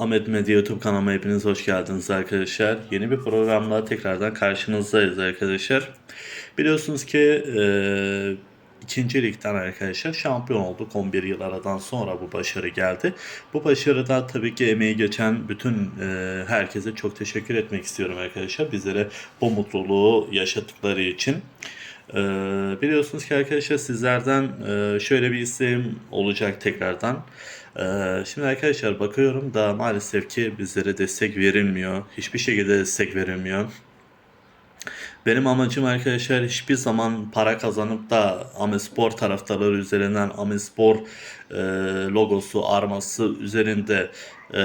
Ahmet Medya YouTube kanalıma hepiniz hoş geldiniz arkadaşlar. Yeni bir programla tekrardan karşınızdayız arkadaşlar. Biliyorsunuz ki e, ikinci ligden arkadaşlar şampiyon olduk. 11 yıl aradan sonra bu başarı geldi. Bu başarıda tabii ki emeği geçen bütün e, herkese çok teşekkür etmek istiyorum arkadaşlar. Bizlere bu mutluluğu yaşattıkları için. Ee, biliyorsunuz ki arkadaşlar sizlerden e, şöyle bir isteğim olacak tekrardan. Ee, şimdi arkadaşlar bakıyorum da maalesef ki bizlere destek verilmiyor. Hiçbir şekilde destek verilmiyor. Benim amacım arkadaşlar hiçbir zaman para kazanıp da Amespor taraftarları üzerinden Amespor e, logosu, arması üzerinde e,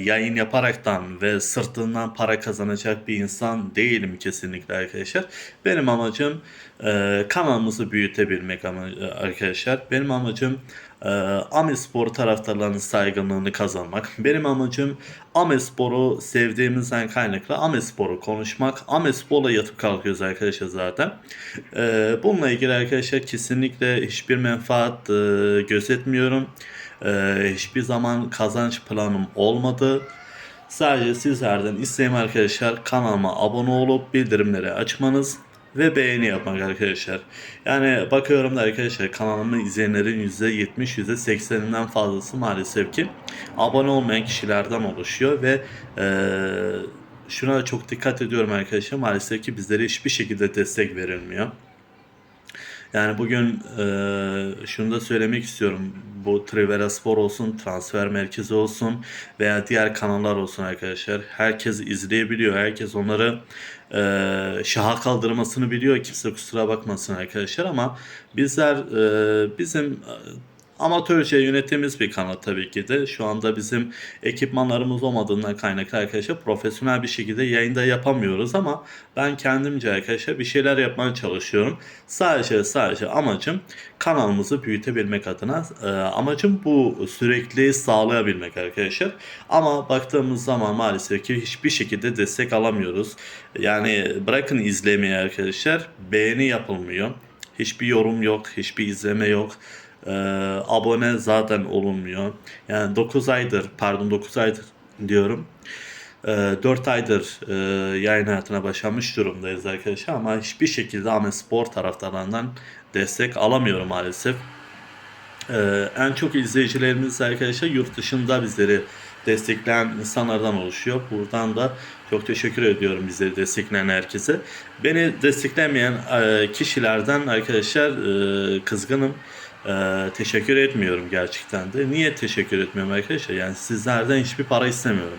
yayın yaparaktan ve sırtından para kazanacak bir insan değilim kesinlikle arkadaşlar. Benim amacım e, kanalımızı büyütebilmek ama arkadaşlar. Benim amacım e, Amespor taraftarlarının saygınlığını kazanmak. Benim amacım Amespor'u sevdiğimizden kaynaklı Amespor'u konuşmak. Amespor'la yatıp kalkıyoruz arkadaşlar zaten. E, bununla ilgili arkadaşlar kesinlikle hiçbir menfaat e, gözetmiyorum. E, hiçbir zaman kazanç planım olmadı. Sadece sizlerden isteğim arkadaşlar kanalıma abone olup bildirimleri açmanız ve beğeni yapmak arkadaşlar. Yani bakıyorum da arkadaşlar kanalımı izleyenlerin %70 %80'inden fazlası maalesef ki abone olmayan kişilerden oluşuyor ve eee şuna da çok dikkat ediyorum arkadaşlar. Maalesef ki bizlere hiçbir şekilde destek verilmiyor. Yani bugün e, şunu da söylemek istiyorum. Bu Trivela Spor olsun, Transfer Merkezi olsun veya diğer kanallar olsun arkadaşlar. Herkes izleyebiliyor. Herkes onları e, şaha kaldırmasını biliyor. Kimse kusura bakmasın arkadaşlar ama bizler e, bizim amatörce yönettiğimiz bir kanal tabii ki de. Şu anda bizim ekipmanlarımız olmadığından kaynaklı arkadaşlar profesyonel bir şekilde yayında yapamıyoruz ama ben kendimce arkadaşlar bir şeyler yapmaya çalışıyorum. Sadece sadece amacım kanalımızı büyütebilmek adına e, amacım bu sürekli sağlayabilmek arkadaşlar. Ama baktığımız zaman maalesef ki hiçbir şekilde destek alamıyoruz. Yani bırakın izlemeyi arkadaşlar beğeni yapılmıyor. Hiçbir yorum yok, hiçbir izleme yok. Ee, abone zaten olunmuyor. Yani 9 aydır, pardon 9 aydır diyorum. Ee, 4 aydır e, yayın hayatına başlamış durumdayız arkadaşlar ama hiçbir şekilde Ahmet Spor taraftarlarından destek alamıyorum maalesef. Ee, en çok izleyicilerimiz arkadaşlar yurt dışında bizleri destekleyen insanlardan oluşuyor. Buradan da çok teşekkür ediyorum bizleri destekleyen herkese. Beni desteklemeyen e, kişilerden arkadaşlar e, kızgınım. E, teşekkür etmiyorum gerçekten de. Niye teşekkür etmiyorum arkadaşlar? Yani sizlerden hiçbir para istemiyorum.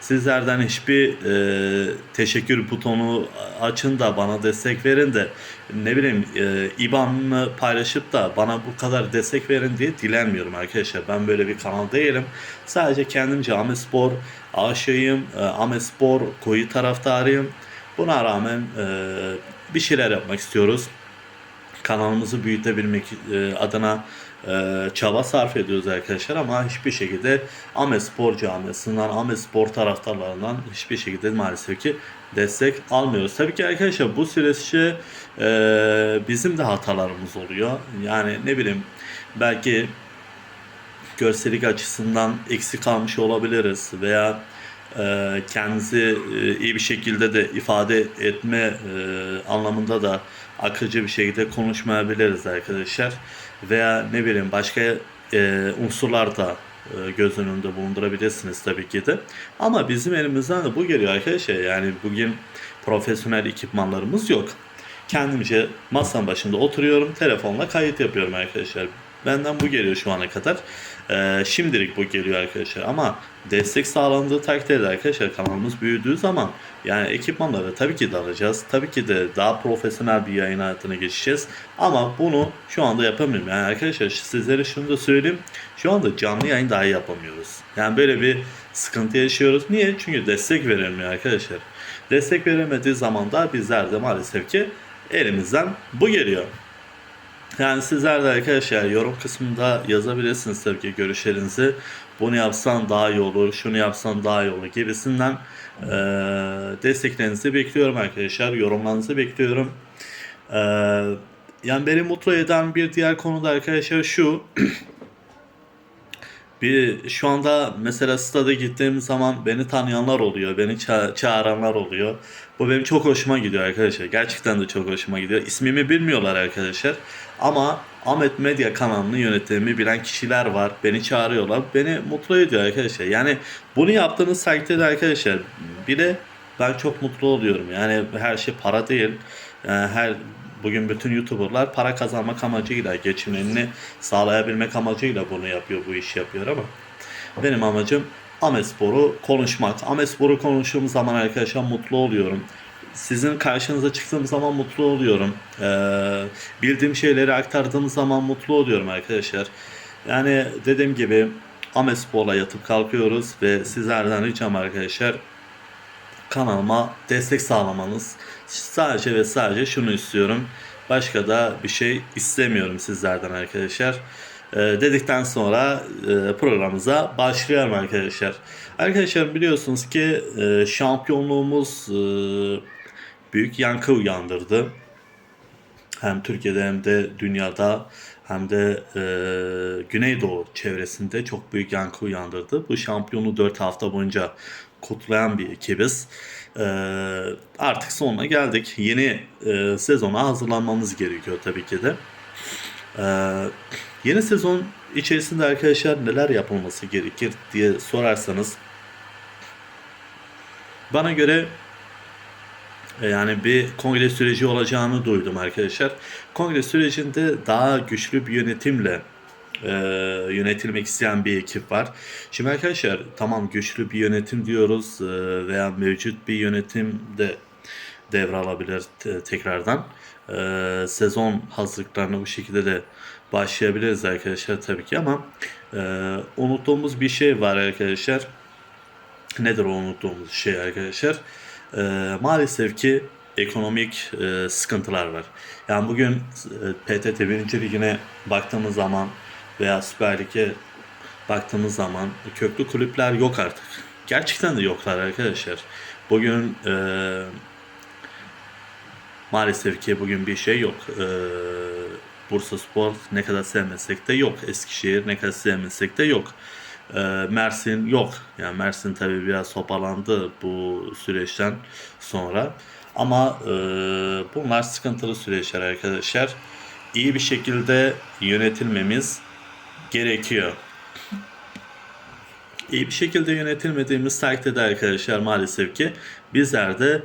Sizlerden hiçbir e, teşekkür butonu açın da bana destek verin de ne bileyim e, IBAN'ını paylaşıp da bana bu kadar destek verin diye dilenmiyorum arkadaşlar. Ben böyle bir kanal değilim. Sadece kendimce Amespor aşığıyım. E, Amespor koyu taraftarıyım. Buna rağmen e, bir şeyler yapmak istiyoruz kanalımızı büyütebilmek e, adına e, çaba sarf ediyoruz arkadaşlar ama hiçbir şekilde Ahmet Spor camiasından, Ahmet Spor taraftarlarından hiçbir şekilde maalesef ki destek almıyoruz. Tabii ki arkadaşlar bu süreçte e, bizim de hatalarımız oluyor. Yani ne bileyim belki görsellik açısından eksik kalmış olabiliriz veya e, kendimizi e, iyi bir şekilde de ifade etme e, anlamında da akıcı bir şekilde konuşmayabiliriz arkadaşlar. Veya ne bileyim başka e, unsurlar da göz önünde bulundurabilirsiniz tabii ki de. Ama bizim elimizden de bu geliyor arkadaşlar. Yani bugün profesyonel ekipmanlarımız yok. Kendimce masanın başında oturuyorum, telefonla kayıt yapıyorum arkadaşlar. Benden bu geliyor şu ana kadar. Ee, şimdilik bu geliyor arkadaşlar ama destek sağlandığı takdirde arkadaşlar kanalımız büyüdüğü zaman yani ekipmanları tabii ki de alacağız. Tabii ki de daha profesyonel bir yayın hayatına geçeceğiz. Ama bunu şu anda yapamıyorum. Yani arkadaşlar sizlere şunu da söyleyeyim. Şu anda canlı yayın dahi yapamıyoruz. Yani böyle bir sıkıntı yaşıyoruz. Niye? Çünkü destek verilmiyor arkadaşlar. Destek verilmediği zaman da bizler de maalesef ki elimizden bu geliyor. Yani sizler de arkadaşlar yorum kısmında yazabilirsiniz tabii ki görüşlerinizi. Bunu yapsan daha iyi olur, şunu yapsan daha iyi olur gibisinden e, desteklerinizi bekliyorum arkadaşlar. Yorumlarınızı bekliyorum. E, yani beni mutlu eden bir diğer konu da arkadaşlar şu. bir şu anda mesela stada gittiğim zaman beni tanıyanlar oluyor, beni ça- çağıranlar oluyor. Bu benim çok hoşuma gidiyor arkadaşlar. Gerçekten de çok hoşuma gidiyor. İsmimi bilmiyorlar arkadaşlar. Ama Ahmet Medya kanalını yönettiğimi bilen kişiler var. Beni çağırıyorlar. Beni mutlu ediyor arkadaşlar. Yani bunu yaptığınız takdirde arkadaşlar bir de ben çok mutlu oluyorum. Yani her şey para değil. Yani her bugün bütün YouTuber'lar para kazanmak amacıyla, geçimlerini sağlayabilmek amacıyla bunu yapıyor, bu işi yapıyor ama benim amacım Amespor'u konuşmak. Amespor'u konuştuğum zaman arkadaşlar mutlu oluyorum. Sizin karşınıza çıktığım zaman mutlu oluyorum. Ee, bildiğim şeyleri aktardığım zaman mutlu oluyorum arkadaşlar. Yani dediğim gibi Amespor'la yatıp kalkıyoruz ve sizlerden ricam arkadaşlar kanalıma destek sağlamanız. Sadece ve sadece şunu istiyorum. Başka da bir şey istemiyorum sizlerden arkadaşlar. Ee, dedikten sonra e, programımıza başlıyorum arkadaşlar. Arkadaşlar biliyorsunuz ki e, şampiyonluğumuz e, büyük yankı uyandırdı. Hem Türkiye'de hem de dünyada hem de e, Güneydoğu çevresinde çok büyük yankı uyandırdı. Bu şampiyonu 4 hafta boyunca kutlayan bir ekibiz. E, artık sonuna geldik. Yeni e, sezona hazırlanmamız gerekiyor tabii ki de. E, yeni sezon içerisinde arkadaşlar neler yapılması gerekir diye sorarsanız bana göre yani bir kongre süreci olacağını duydum arkadaşlar. Kongre sürecinde daha güçlü bir yönetimle e, yönetilmek isteyen bir ekip var. Şimdi arkadaşlar tamam güçlü bir yönetim diyoruz e, veya mevcut bir yönetim de devralabilir te- tekrardan. E, sezon hazırlıklarına bu şekilde de başlayabiliriz arkadaşlar tabii ki ama e, unuttuğumuz bir şey var arkadaşlar. Nedir o unuttuğumuz şey arkadaşlar? Ee, maalesef ki ekonomik e, sıkıntılar var. Yani bugün e, PTT 1. Ligi'ne baktığımız zaman veya Süper Lig'e baktığımız zaman köklü kulüpler yok artık. Gerçekten de yoklar arkadaşlar. Bugün e, maalesef ki bugün bir şey yok. E, Bursa Spor ne kadar sevmesek de yok. Eskişehir ne kadar sevmesek de yok. E, Mersin yok. Yani Mersin tabii biraz toparlandı bu süreçten sonra. Ama e, bunlar sıkıntılı süreçler arkadaşlar. İyi bir şekilde yönetilmemiz gerekiyor. İyi bir şekilde yönetilmediğimiz takdirde arkadaşlar maalesef ki bizler de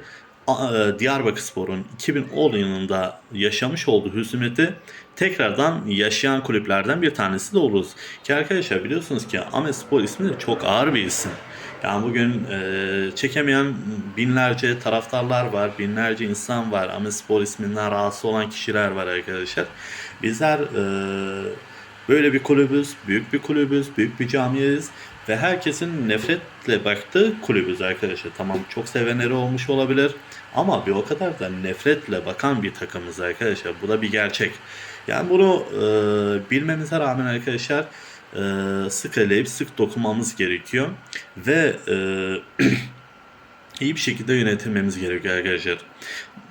e, Diyarbakırspor'un 2010 yılında yaşamış olduğu hüzmeti tekrardan yaşayan kulüplerden bir tanesi de oluruz. Ki arkadaşlar biliyorsunuz ki Ahmetspor ismi de çok ağır bir isim. Yani bugün e, çekemeyen binlerce taraftarlar var, binlerce insan var. Ahmetspor isminden rahatsız olan kişiler var arkadaşlar. Bizler e, böyle bir kulübüz, büyük bir kulübüz, büyük bir camiyiz ve herkesin nefretle baktığı kulübüz arkadaşlar. Tamam çok sevenleri olmuş olabilir ama bir o kadar da nefretle bakan bir takımız arkadaşlar. Bu da bir gerçek. Yani bunu e, bilmemize rağmen arkadaşlar e, sık eleyip sık dokunmamız gerekiyor ve e, iyi bir şekilde yönetilmemiz gerekiyor arkadaşlar.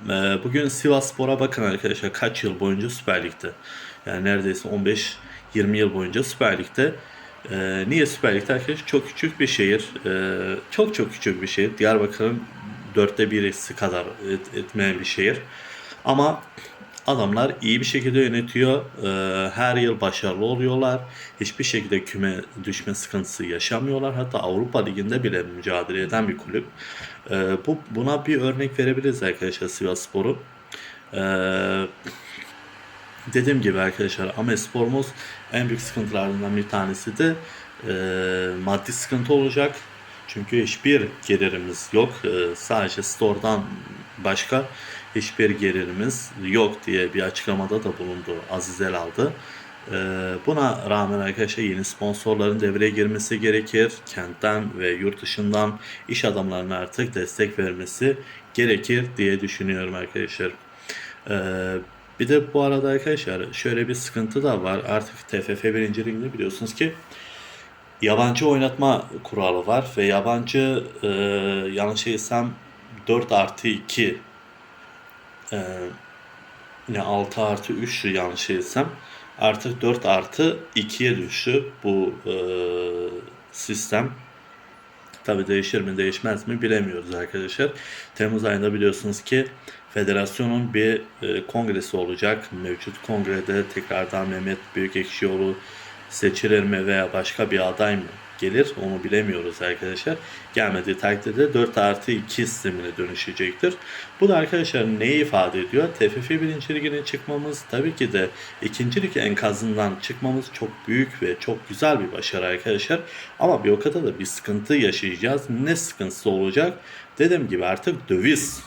E, bugün Sivas Spor'a bakın arkadaşlar kaç yıl boyunca Süper Lig'de. Yani neredeyse 15-20 yıl boyunca Süper Lig'de. E, niye Süper Lig'de arkadaşlar? Çok küçük bir şehir. E, çok çok küçük bir şehir. Diyarbakır'ın dörtte birisi kadar et, etmeyen bir şehir. Ama adamlar iyi bir şekilde yönetiyor. Ee, her yıl başarılı oluyorlar. Hiçbir şekilde küme düşme sıkıntısı yaşamıyorlar. Hatta Avrupa Ligi'nde bile mücadele eden bir kulüp. Ee, bu buna bir örnek verebiliriz arkadaşlar Sivasspor'u. Ee, dediğim gibi arkadaşlar Amespor'umuz en büyük sıkıntılarından bir tanesi de e, maddi sıkıntı olacak. Çünkü hiçbir gelirimiz yok. Sadece store'dan başka hiçbir gelirimiz yok diye bir açıklamada da bulundu Aziz Elal'dı. Ee, buna rağmen arkadaşlar yeni sponsorların devreye girmesi gerekir. Kentten ve yurt dışından iş adamlarına artık destek vermesi gerekir diye düşünüyorum arkadaşlar. Ee, bir de bu arada arkadaşlar şöyle bir sıkıntı da var. Artık TFF 1. Lig'de biliyorsunuz ki yabancı oynatma kuralı var ve yabancı e, yanlış değilsem 4 artı 2 e, yine 6 artı 3 yanlış değilsem artık 4 artı 2'ye düştü bu e, sistem. Tabi değişir mi değişmez mi bilemiyoruz arkadaşlar. Temmuz ayında biliyorsunuz ki federasyonun bir e, kongresi olacak. Mevcut kongrede tekrardan Mehmet Büyükekşioğlu seçilir mi veya başka bir aday mı gelir onu bilemiyoruz arkadaşlar. Gelmediği takdirde 4 artı 2 sistemine dönüşecektir. Bu da arkadaşlar neyi ifade ediyor? TFF 1. Ligi'ne çıkmamız tabii ki de 2. lig enkazından çıkmamız çok büyük ve çok güzel bir başarı arkadaşlar. Ama bir o kadar da bir sıkıntı yaşayacağız. Ne sıkıntısı olacak? Dediğim gibi artık döviz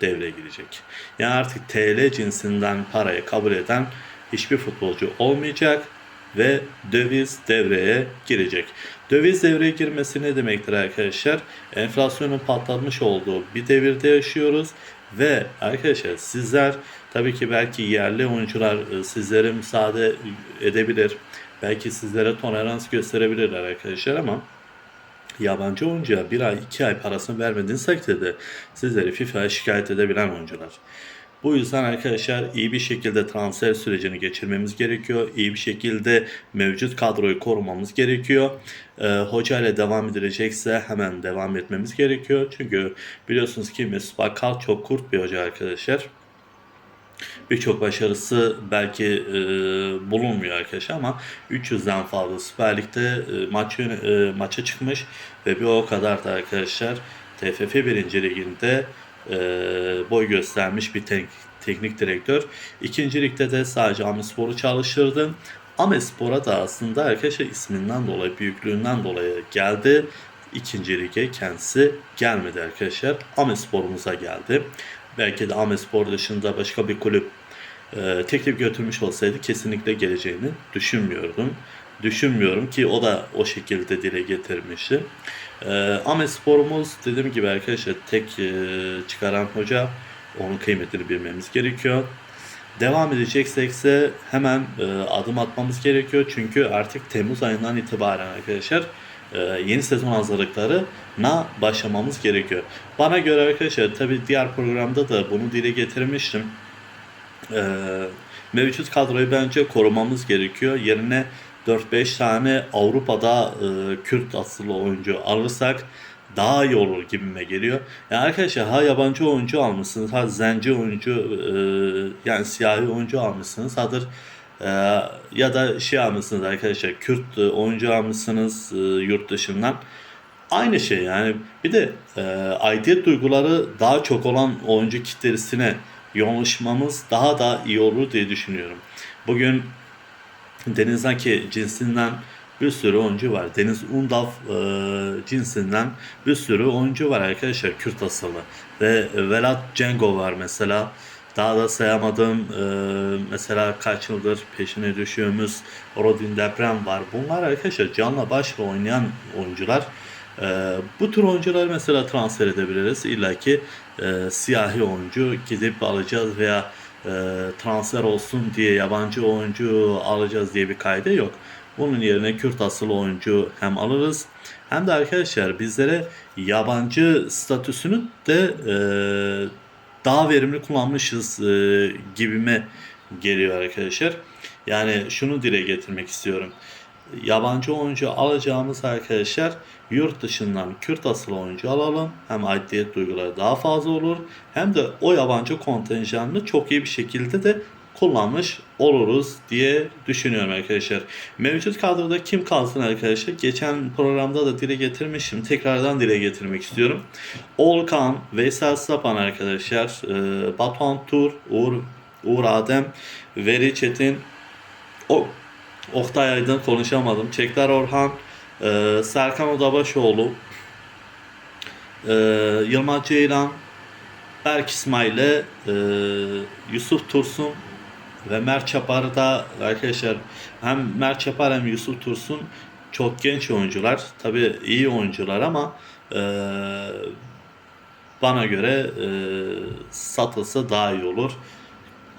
devreye girecek. Yani artık TL cinsinden parayı kabul eden hiçbir futbolcu olmayacak ve döviz devreye girecek. Döviz devreye girmesi ne demektir arkadaşlar? Enflasyonun patlamış olduğu bir devirde yaşıyoruz ve arkadaşlar sizler tabii ki belki yerli oyuncular e, sizlere müsaade edebilir. Belki sizlere tolerans gösterebilirler arkadaşlar ama yabancı oyuncuya bir ay iki ay parasını vermediğiniz takdirde sizleri FIFA'ya şikayet edebilen oyuncular. Bu yüzden arkadaşlar iyi bir şekilde transfer sürecini geçirmemiz gerekiyor. İyi bir şekilde mevcut kadroyu korumamız gerekiyor. Ee, hoca ile devam edilecekse hemen devam etmemiz gerekiyor. Çünkü biliyorsunuz ki Mesut Bakkal çok kurt bir hoca arkadaşlar birçok başarısı belki e, bulunmuyor arkadaşlar ama 300'den fazla Süper Lig'de e, maç e, maça çıkmış ve bir o kadar da arkadaşlar TFF 1. Ligi'nde e, boy göstermiş bir tek- teknik direktör. İkinci de sadece Amespor'u çalıştırdı. Amespor'a da aslında arkadaşlar isminden dolayı, büyüklüğünden dolayı geldi. İkinci lige kendisi gelmedi arkadaşlar. Amespor'umuza geldi. Belki de Amespor dışında başka bir kulüp e, teklif götürmüş olsaydı kesinlikle geleceğini düşünmüyordum. Düşünmüyorum ki o da o şekilde dile getirmişti. E, Amespor'umuz dediğim gibi arkadaşlar tek e, çıkaran hoca onun kıymetini bilmemiz gerekiyor. Devam edeceksekse hemen e, adım atmamız gerekiyor. Çünkü artık Temmuz ayından itibaren arkadaşlar e, yeni sezon hazırlıklarına başlamamız gerekiyor. Bana göre arkadaşlar tabi diğer programda da bunu dile getirmiştim. E, mevcut kadroyu bence korumamız gerekiyor. Yerine 4-5 tane Avrupa'da e, Kürt asıllı oyuncu alırsak daha iyi olur gibime geliyor. Yani arkadaşlar ha yabancı oyuncu almışsınız, ha zenci oyuncu e, yani siyahi oyuncu almışsınız, hadır e, ya da şey almışsınız arkadaşlar Kürt e, oyuncu almışsınız e, yurt dışından. Aynı şey yani. Bir de e, aidiyet duyguları daha çok olan oyuncu kitlesine yoğunlaşmamız daha da iyi olur diye düşünüyorum. Bugün Deniz'deki cinsinden bir sürü oyuncu var. Deniz Undaf e, cinsinden bir sürü oyuncu var arkadaşlar Kürt asıllı. Ve Velat Cengo var mesela. Daha da sayamadığım e, mesela kaç yıldır peşine düşüyorumuz Rodin Deprem var. Bunlar arkadaşlar canla başla oynayan oyuncular. E, bu tür oyuncuları mesela transfer edebiliriz. İlla ki e, siyahi oyuncu gidip alacağız veya e, transfer olsun diye yabancı oyuncu alacağız diye bir kaydı yok. Bunun yerine Kürt asıllı oyuncu hem alırız hem de arkadaşlar bizlere yabancı statüsünü de e, daha verimli kullanmışız e, gibime geliyor arkadaşlar. Yani şunu dile getirmek istiyorum. Yabancı oyuncu alacağımız arkadaşlar yurt dışından Kürt asıllı oyuncu alalım. Hem aidiyet duyguları daha fazla olur. Hem de o yabancı kontenjanını çok iyi bir şekilde de kullanmış oluruz diye düşünüyorum arkadaşlar. Mevcut kadroda kim kalsın arkadaşlar? Geçen programda da dile getirmişim. Tekrardan dile getirmek istiyorum. Olkan, Veysel Sapan arkadaşlar. E, Batuhan Tur, Uğur, Uğur Adem, Veri Çetin, o, Oktay Aydın konuşamadım. Çekler Orhan, e, Serkan Odabaşoğlu, e, Yılmaz Ceylan, Berk İsmail'e, e, Yusuf Tursun ve Mert Çapar da arkadaşlar hem Mert Çapar hem Yusuf Tursun çok genç oyuncular. Tabii iyi oyuncular ama e, bana göre e, satılsa daha iyi olur.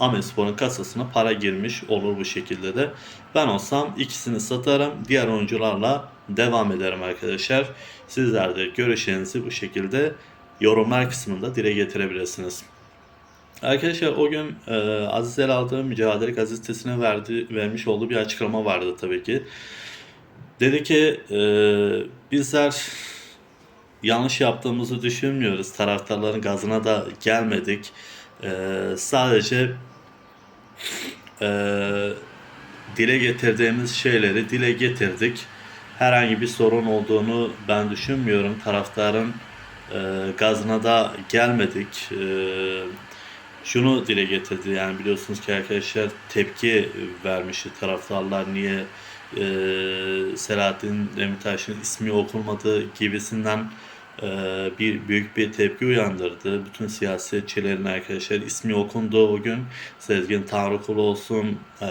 Amespor'un kasasına para girmiş olur bu şekilde de. Ben olsam ikisini satarım. Diğer oyuncularla devam ederim arkadaşlar. Sizler de görüşlerinizi bu şekilde yorumlar kısmında dile getirebilirsiniz. Arkadaşlar o gün e, Aziz El aldığı mücadele gazetesine verdi, vermiş olduğu bir açıklama vardı tabii ki. Dedi ki e, bizler yanlış yaptığımızı düşünmüyoruz. Taraftarların gazına da gelmedik. E, sadece e, dile getirdiğimiz şeyleri dile getirdik. Herhangi bir sorun olduğunu ben düşünmüyorum. Taraftarın e, gazına da gelmedik. E, şunu dile getirdi yani biliyorsunuz ki arkadaşlar tepki vermişti taraftarlar niye e, Selahattin Demirtaş'ın ismi okunmadığı gibisinden bir büyük bir tepki uyandırdı. Bütün siyasetçilerin arkadaşlar ismi okundu o gün. Sezgin Tanrıkulu olsun, e,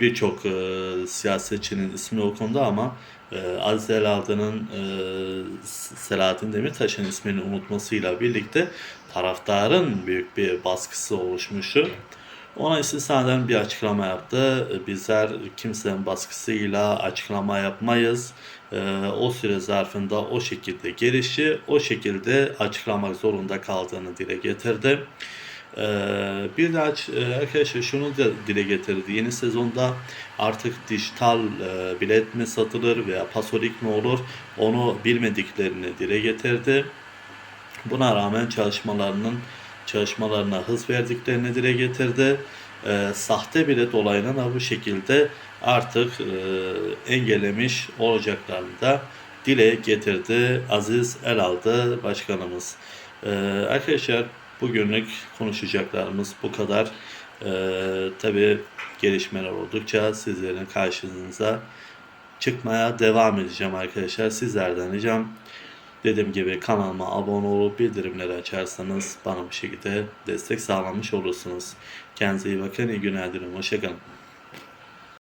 birçok e, siyasetçinin ismi okundu ama Aziz El Aldı'nın e, Selahattin Demirtaş'ın ismini unutmasıyla birlikte taraftarın büyük bir baskısı oluşmuştu. Ona istinaden bir açıklama yaptı. Bizler kimsenin baskısıyla açıklama yapmayız. E, o süre zarfında o şekilde gelişi, o şekilde açıklamak zorunda kaldığını dile getirdi. Ee, bir de e, arkadaşlar şunu da dile getirdi. Yeni sezonda artık dijital e, bilet mi satılır veya pasolik mi olur onu bilmediklerini dile getirdi. Buna rağmen çalışmalarının çalışmalarına hız verdiklerini dile getirdi. Ee, sahte bilet olayını da bu şekilde artık e, engellemiş olacaklarını da dile getirdi Aziz Elaldı başkanımız. Ee, arkadaşlar bugünlük konuşacaklarımız bu kadar. Ee, Tabi gelişmeler oldukça sizlerin karşınıza çıkmaya devam edeceğim arkadaşlar. Sizlerden ricam dediğim gibi kanalıma abone olup bildirimleri açarsanız bana bu şekilde destek sağlamış olursunuz. Kendinize iyi bakın. İyi günler dilerim. Hoşçakalın.